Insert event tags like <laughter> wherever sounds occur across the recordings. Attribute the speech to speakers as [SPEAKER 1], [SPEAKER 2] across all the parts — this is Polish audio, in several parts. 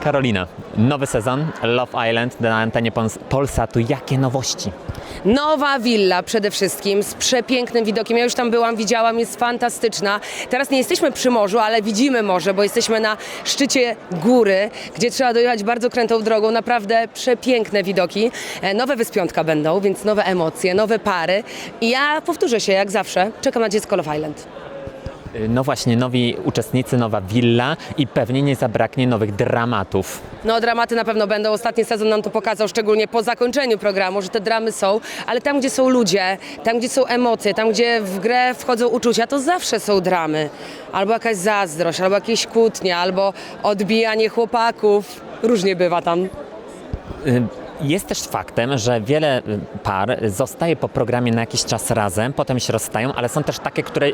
[SPEAKER 1] Karolina, nowy sezon, Love Island na antenie Polsatu. Jakie nowości?
[SPEAKER 2] Nowa willa przede wszystkim z przepięknym widokiem. Ja już tam byłam, widziałam, jest fantastyczna. Teraz nie jesteśmy przy morzu, ale widzimy morze, bo jesteśmy na szczycie góry, gdzie trzeba dojechać bardzo krętą drogą. Naprawdę przepiękne widoki. E, Nowe wyspiątka będą, więc nowe emocje, nowe pary. I ja powtórzę się jak zawsze, czekam na dziecko Love Island.
[SPEAKER 1] Y, No właśnie, nowi uczestnicy, nowa willa i pewnie nie zabraknie nowych dramatów.
[SPEAKER 2] No, dramaty na pewno będą. Ostatni sezon nam to pokazał, szczególnie po zakończeniu programu, że te dramy są, ale tam, gdzie są ludzie, tam, gdzie są emocje, tam, gdzie w grę wchodzą uczucia, to zawsze są dramy. Albo jakaś zazdrość, albo jakieś kłótnie, albo odbijanie chłopaków. Różnie bywa tam.
[SPEAKER 1] Y, Jest też faktem, że wiele y, par zostaje po programie na jakiś czas razem, potem się rozstają, ale są też takie, które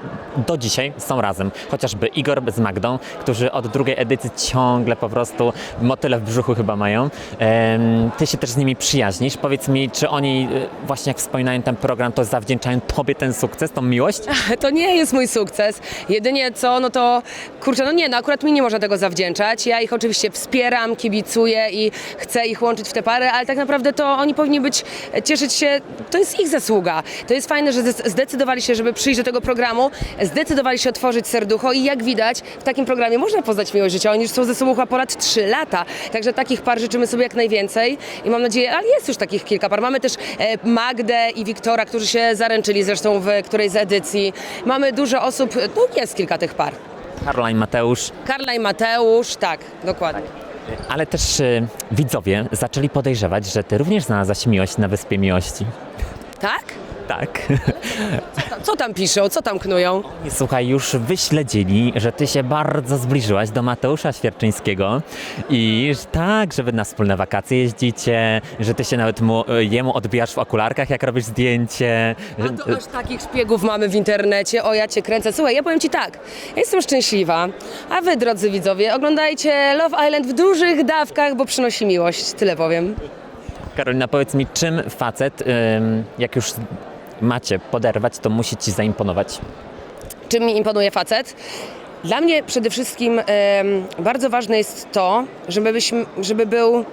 [SPEAKER 1] do dzisiaj są razem. Chociażby Igor z Magdą, którzy od drugiej edycji ciągle po prostu motyle w brzuchu chyba mają. Ty się też z nimi przyjaźnisz. Powiedz mi, czy oni y, właśnie jak wspominają ten program, to zawdzięczają tobie ten sukces, tą miłość? <laughs>
[SPEAKER 2] To nie jest mój sukces. Jedynie co, no to kurczę, no nie, no akurat mi nie można tego zawdzięczać. Ja ich oczywiście wspieram, kibicuję i chcę ich łączyć w te pary, ale tak naprawdę to oni powinni być, cieszyć się, to jest ich zasługa. To jest fajne, że zde- zdecydowali się, żeby przyjść do tego programu, zdecydowali się otworzyć serducho i jak widać, w takim programie można poznać miłość życia. Oni już są ze sobą chyba ponad 3 lata, także takich par życzymy sobie jak najwięcej i mam nadzieję, ale jest już takich kilka par. Mamy też e, Magdę i Wiktora, którzy się zaręczyli zresztą w którejś z edycji. Mamy dużo osób, no jest kilka tych par.
[SPEAKER 1] Caroline, Mateusz,
[SPEAKER 2] Karla i Mateusz, tak, dokładnie.
[SPEAKER 1] Ale też y, widzowie zaczęli podejrzewać, że ty również znalazłaś miłość na Wyspie Miłości.
[SPEAKER 2] Tak?
[SPEAKER 1] Tak. <laughs>
[SPEAKER 2] Co tam piszą, co tam knują?
[SPEAKER 1] Słuchaj, już wyśledzili, że ty się bardzo zbliżyłaś do Mateusza Świerczyńskiego i że tak, że wy na wspólne wakacje jeździcie, że ty się nawet mu, jemu odbijasz w okularkach, jak robisz zdjęcie.
[SPEAKER 2] A to aż takich szpiegów mamy w internecie, o ja cię kręcę. Słuchaj, ja powiem ci tak, ja jestem szczęśliwa, a wy, drodzy widzowie, oglądajcie Love Island w dużych dawkach, bo przynosi miłość, tyle powiem.
[SPEAKER 1] Karolina, powiedz mi, czym facet, jak już macie poderwać, to musi ci zaimponować?
[SPEAKER 2] czym mi imponuje facet. Dla mnie przede wszystkim em, bardzo ważne jest to, żeby, byśmy, żeby był,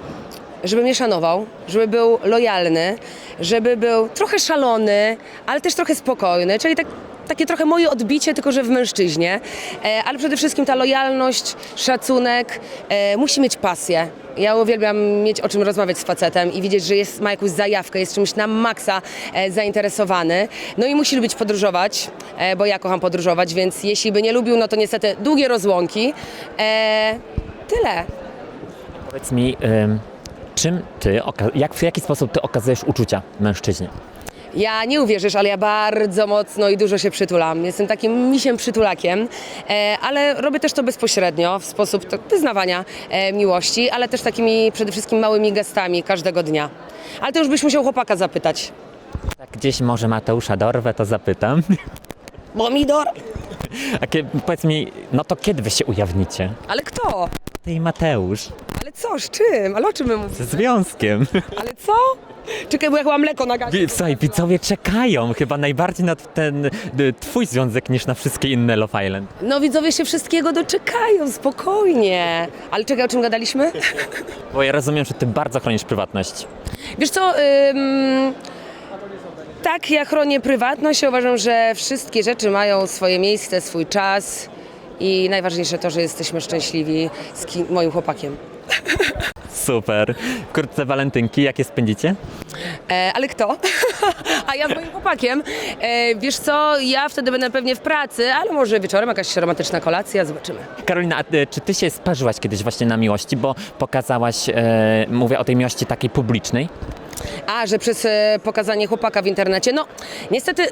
[SPEAKER 2] żeby mnie szanował, żeby był lojalny, żeby był trochę szalony, ale też trochę spokojny, czyli tak, takie trochę moje odbicie, tylko że w mężczyźnie. E, ale przede wszystkim ta lojalność, szacunek, e, musi mieć pasję. Ja uwielbiam mieć o czym rozmawiać z facetem i widzieć, że jest, ma jakąś zajawkę, jest czymś na maksa e, zainteresowany. No i musi lubić podróżować, e, bo ja kocham podróżować, więc jeśli by nie lubił, no to niestety długie rozłąki. E, tyle.
[SPEAKER 1] Powiedz mi, ym, czym ty, jak, w jaki sposób ty okazujesz uczucia mężczyźnie?
[SPEAKER 2] Ja nie uwierzysz, ale ja bardzo mocno i dużo się przytulam. Jestem takim misiem przytulakiem, e, ale robię też to bezpośrednio, w sposób to, wyznawania e, miłości, ale też takimi przede wszystkim małymi gestami każdego dnia. Ale to już byś musiał chłopaka zapytać.
[SPEAKER 1] Tak gdzieś może Mateusza dorwę, to zapytam. <laughs>
[SPEAKER 2] Pomidor?
[SPEAKER 1] A kie- powiedz mi, no to kiedy wy się ujawnicie?
[SPEAKER 2] Ale kto?
[SPEAKER 1] Ty i Mateusz.
[SPEAKER 2] Co, z czym? Ale o czym my mówimy?
[SPEAKER 1] Ze związkiem.
[SPEAKER 2] Ale co? Czekaj, bo ja chyba mleko na gazie.
[SPEAKER 1] Słuchaj, widzowie czekają chyba najbardziej na ten y, twój związek niż na wszystkie inne Love Island.
[SPEAKER 2] No widzowie się wszystkiego doczekają, spokojnie. Ale czekaj, o czym gadaliśmy?
[SPEAKER 1] Bo ja rozumiem, że ty bardzo chronisz prywatność.
[SPEAKER 2] Wiesz co, ym, tak, ja chronię prywatność. Ja uważam, że wszystkie rzeczy mają swoje miejsce, swój czas i najważniejsze to, że jesteśmy szczęśliwi z kim, moim chłopakiem. <laughs>
[SPEAKER 1] Super. Wkrótce walentynki, jakie spędzicie?
[SPEAKER 2] E, ale kto? <laughs> A ja z moim chłopakiem. E, wiesz co, ja wtedy będę pewnie w pracy, ale może wieczorem jakaś romantyczna kolacja, zobaczymy.
[SPEAKER 1] Karolina, a ty, czy ty się sparzyłaś kiedyś właśnie na miłości, bo pokazałaś, e, mówię o tej miłości takiej publicznej?
[SPEAKER 2] A, że przez e, pokazanie chłopaka w internecie. No, niestety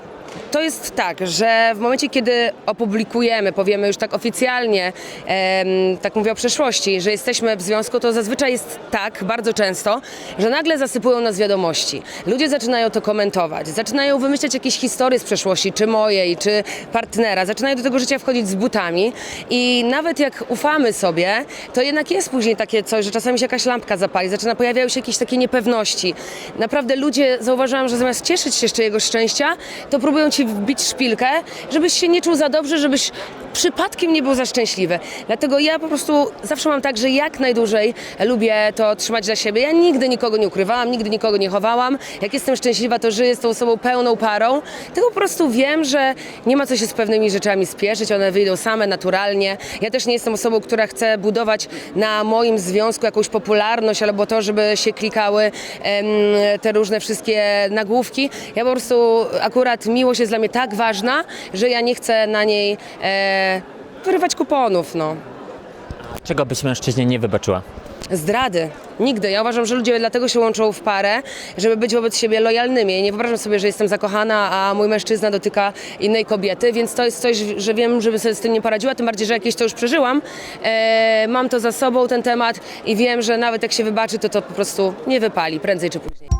[SPEAKER 2] to jest tak, że w momencie, kiedy opublikujemy, powiemy już tak oficjalnie, em, tak mówię o przeszłości, że jesteśmy w związku, to zazwyczaj jest tak, bardzo często, że nagle zasypują nas wiadomości. Ludzie zaczynają to komentować, zaczynają wymyślać jakieś historie z przeszłości, czy mojej, czy partnera, zaczynają do tego życia wchodzić z butami i nawet jak ufamy sobie, to jednak jest później takie coś, że czasami się jakaś lampka zapali, zaczyna pojawiają się jakieś takie niepewności. Naprawdę ludzie, zauważyłam, że zamiast cieszyć się jeszcze jego szczęścia, to próbują ci wbić szpilkę, żebyś się nie czuł za dobrze, żebyś przypadkiem nie był za szczęśliwy. Dlatego ja po prostu zawsze mam tak, że jak najdłużej lubię to trzymać dla siebie. Ja nigdy nikogo nie ukrywałam, nigdy nikogo nie chowałam. Jak jestem szczęśliwa, to żyję z tą osobą pełną parą. Tylko po prostu wiem, że nie ma co się z pewnymi rzeczami spieszyć, one wyjdą same, naturalnie. Ja też nie jestem osobą, która chce budować na moim związku jakąś popularność albo to, żeby się klikały em, te różne wszystkie nagłówki. Ja po prostu akurat miłość jest dla mnie tak ważna, że ja nie chcę na niej e, wyrywać kuponów, no.
[SPEAKER 1] Czego byś mężczyźnie nie wybaczyła?
[SPEAKER 2] Zdrady. Nigdy. Ja uważam, że ludzie dlatego się łączą w parę, żeby być wobec siebie lojalnymi. Nie wyobrażam sobie, że jestem zakochana, a mój mężczyzna dotyka innej kobiety, więc to jest coś, że wiem, żeby sobie z tym nie poradziła, tym bardziej, że jakieś to już przeżyłam. E, mam to za sobą, ten temat i wiem, że nawet jak się wybaczy, to to po prostu nie wypali, prędzej czy później.